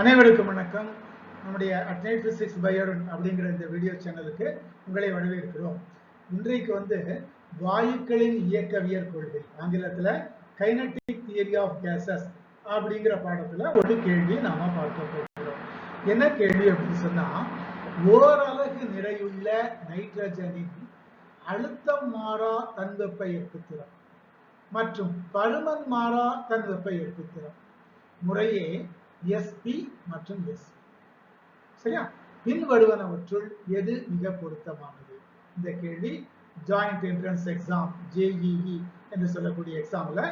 அனைவருக்கும் வணக்கம். நம்முடைய அட்னைட் பிசிக்ஸ் பயோடன் அப்படிங்கிற இந்த வீடியோ சேனலுக்கு உங்களை வரவேற்கிறோம். இன்றைக்கு வந்து வாயுக்களின் இயக்கவியல் கொள்கை ஆங்கிலத்துல கைனட்டிக் தியரி ஆஃப் கேசஸ் அப்படிங்கிற பாடத்துல ஒரு கேள்வியை நாம பார்க்க போகிறோம். என்ன கேள்வி அப்படின்னு சொன்னா ஓரளவு நிறையுள்ள நைட்ரஜனின் அழுத்தம் மாறா தன்வெப்ப ஏற்புத்திறன் மற்றும் பருமன் மாறா தன்வெப்ப ஏற்புத்திறன் முறையே எஸ்பி மற்றும் எஸ் சரியா? பின்வருவனவற்றுள் எது மிக பொருத்தமானது? இந்த கேள்வி ஜாயிண்ட் என்ட்ரன்ஸ் எக்ஸாம் ஜேஇஇ என்று சொல்லக்கூடிய எக்ஸாம்ல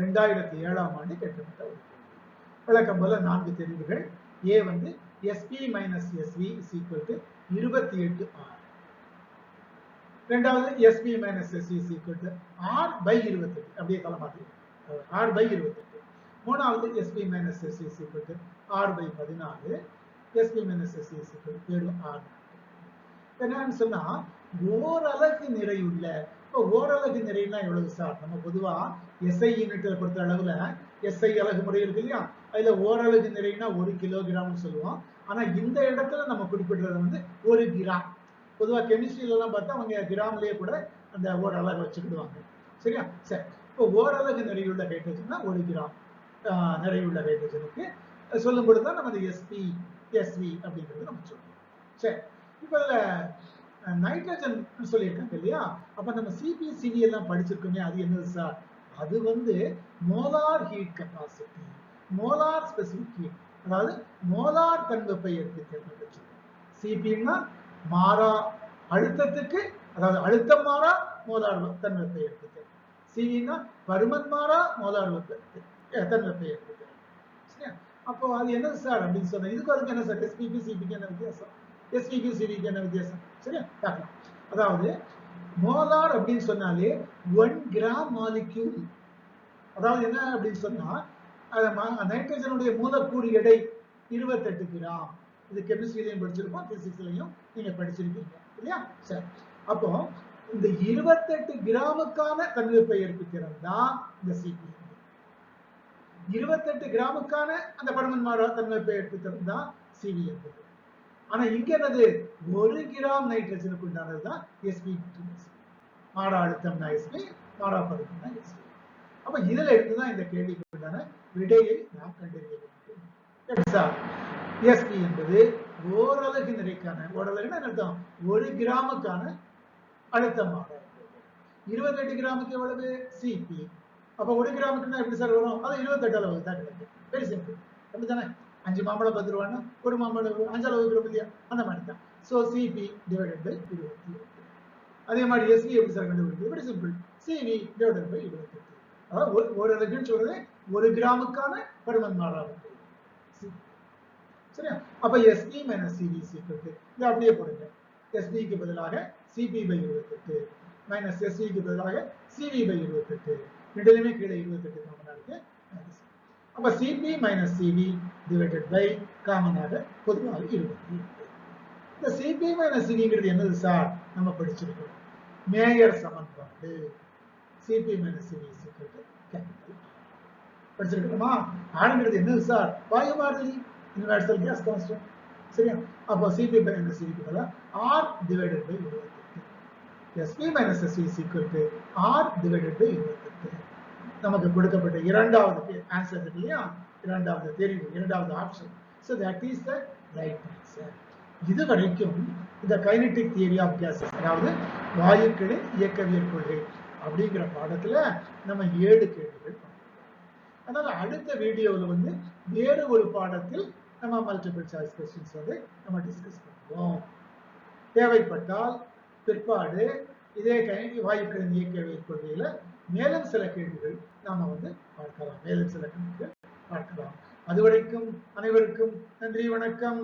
ரெண்டாயிரத்தி ஏழாம் ஆண்டு கேட்கப்பட்ட ஒரு கேள்வி. வழக்கம் போல நான்கு தெரிவுகள். ஏ வந்து CP minus CV is equal to இருபத்தி எட்டு ஆர் ரெண்டாவது CP minus CV is equal to R by இருபத்தெட்டு. அப்படியே தலைமாத்தி ஆர் பை இருபத்தெட்டு. மூணாவது CP minus CV is R by பதினாலு. CP minus CV is equal R என்னன்னு சொன்னா ஓரலகு நிறையுள்ள இப்போ ஓரலகு நிறைனா எவ்வளவு சார் நம்ம பொதுவா எஸ்ஐ யூனிட்டை பொறுத்த அளவுல எஸ்ஐ அலகு முறை இருக்கு இல்லையா? அதுல ஓரலகு நிறைனா ஒரு கிலோகிராம்னு சொல்லுவோம். ஆனா இந்த இடத்துல நம்ம குறிப்பிடுறது வந்து ஒரு கிராம் பொதுவா கெமிஸ்ட்ரியில எல்லாம் பார்த்தா அவங்க கிராம்லயே கூட அந்த ஓரலகு வச்சுக்கிடுவாங்க. சரியா? சரி. இப்போ ஓரலகு நிறையுள்ள ஹைட்ரஜன்னா ஒரு கிராம் நிறையுள்ள ஹைட்ரஜனுக்கு சொல்லும் பொழுது தான் நம்ம எஸ்பி எஸ்வி அப்படிங்கிறது நம்ம சொல்லுவோம் சரி. இப்போ இதில் நைட்ரஜன் சொல்லியிருக்காங்க இல்லையா? அப்போ நம்ம சிபிசிவி எல்லாம் படிச்சிருக்கோமே அது என்னது சார் அது வந்து molar heat capacity molar specific heat அதாவது மோலார் தன்வெப்பை எடுத்துக்கிறது சிபின்னா மாறா அழுத்தத்துக்கு அதாவது அழுத்தம் மாறா மோலார் தன்வெப்பை எடுத்துக்கிறது சிவின்னா பருமன் மாறா மோலார் வெப்ப எத்தனை பேர் சரியா? அப்போ அது என்ன சார் அப்படின்னு சொன்னேன். இதுக்கு அதுக்கு என்ன சார்? எஸ்பிக்கு சிபிக்கு என்ன வித்தியாசம்? எஸ்பிக்கு சிபிக்கு என்ன வித்தியாசம்? சரியா? பார்க்கலாம். அதாவது மோலார் அப்படின்னு சொன்னாலே ஒன் கிராம் மாலிக்யூல் அதாவது என்ன அப்படின்னு சொன்னா நைட்ரஜனுடைய மூலக்கூறு எடை இருபத்தெட்டு கிராம் இது கெமிஸ்ட்ரியிலையும் படிச்சிருப்போம் பிசிக்ஸ்லையும் நீங்க படிச்சிருக்கீங்க. இல்லையா? சரி. அப்போ இந்த இருபத்தெட்டு கிராமுக்கான தன்வெப்ப ஏற்புத்திறன் தான் இந்த சிபிஎம் இருபத்தெட்டு கிராமுக்கான அந்த பருமன் மாறா தன்வெப்ப தான் சிவி என்பது. ஆனா இங்க என்னது? ஒரு கிராம் நைட்ரஜனுக்கு உண்டானது தான் எஸ்பி மாறா அழுத்தம்னா எஸ்பி மாடா பருமம்னா எஸ்பி அப்ப இதுல இருந்துதான் இந்த கேள்விக்கு உண்டான விடையை நாம் கண்டறிய வேண்டும். எஸ்பி என்பது ஓரலகு நிறைக்கான ஓரலகுன்னா அர்த்தம்? ஒரு கிராமுக்கான அழுத்தமாக இருபத்தெட்டு கிராமுக்கு எவ்வளவு? சிபி அப்போ ஒரு கிராமுக்குன்னா எப்படி சார் வரும்? அது இருபத்தெட்டு அளவு தான் கிடைக்கும் வெரி சிம்பிள் அப்படிதானே அஞ்சு மாம்பழம் பத்து ரூபான்னா ஒரு மாம்பழம் அஞ்சு அளவு கிலோ இல்லையா? அந்த மாதிரி தான் ஸோ சிபி டிவைடட் பை இருபத்தி அதே மாதிரி எஸ்வி எப்படி சார் கண்டுபிடிக்கிறது? Very simple CV divided by இருபத்தெட்டு அதாவது ஒரு ஒரு அளவுன்னு சொல்றது ஒரு கிராமுக்கான பருமன் மாறாகும் சரியா? அப்ப எஸ்பி மைனஸ் சிபி சீக்கிரத்து இது அப்படியே போடுங்க. எஸ்பிக்கு பதிலாக சிபி பை இருபத்தெட்டு. மைனஸ் எஸ்பிக்கு பதிலாக சிவி பை இருபத்தெட்டு. ரெண்டுலையுமே கீழே இருபத்தெட்டு காமனா இருக்கு. அப்போ அப்ப CP minus CV divided by காமனாக பொதுவாக இருபத்தி இந்த சிபி மைனஸ் சிபிங்கிறது என்னது சார் நம்ம படிச்சிருக்கோம் மேயர் சமன்பாடு. சிபி மைனஸ் சிவி கேபிட்டல் படிச்சிருக்கணுமா? ஆடுங்கிறது என்னது சார் வாயு மாறிலி யூனிவர்சல் கேஸ் கான்ஸ்டன்ட் சரியா? அப்போ CP minus CP R divided by இருபத்தி CP minus CV is equal to R divided by இருபத்தெட்டு நமக்கு கொடுக்கப்பட்ட இரண்டாவது ஆன்சர் இல்லையா? இரண்டாவது தெரிவு இரண்டாவது option so that is the right answer இது வரைக்கும் இந்த கைனடிக் தியரி ஆஃப் கேசஸ் அதாவது வாயுக்களின் இயக்கவியல் கொள்கை அப்படிங்கிற பாடத்துல நம்ம ஏழு கேள்விகள் அதனால அடுத்த வீடியோவில் வந்து வேறு ஒரு பாடத்தில் நம்ம மல்டிபிள் சாய்ஸ் கொஸ்டின்ஸ் வந்து நம்ம டிஸ்கஸ் பண்ணுவோம். தேவைப்பட்டால் பிற்பாடு இதே கணினி வாயுக்களின் இயக்கவியல் கொள்கையில மேலும் சில கேள்விகள் நாம வந்து பார்க்கலாம். மேலும் சில கேள்விகள் பார்க்கலாம். அதுவரைக்கும் அனைவருக்கும் நன்றி வணக்கம்.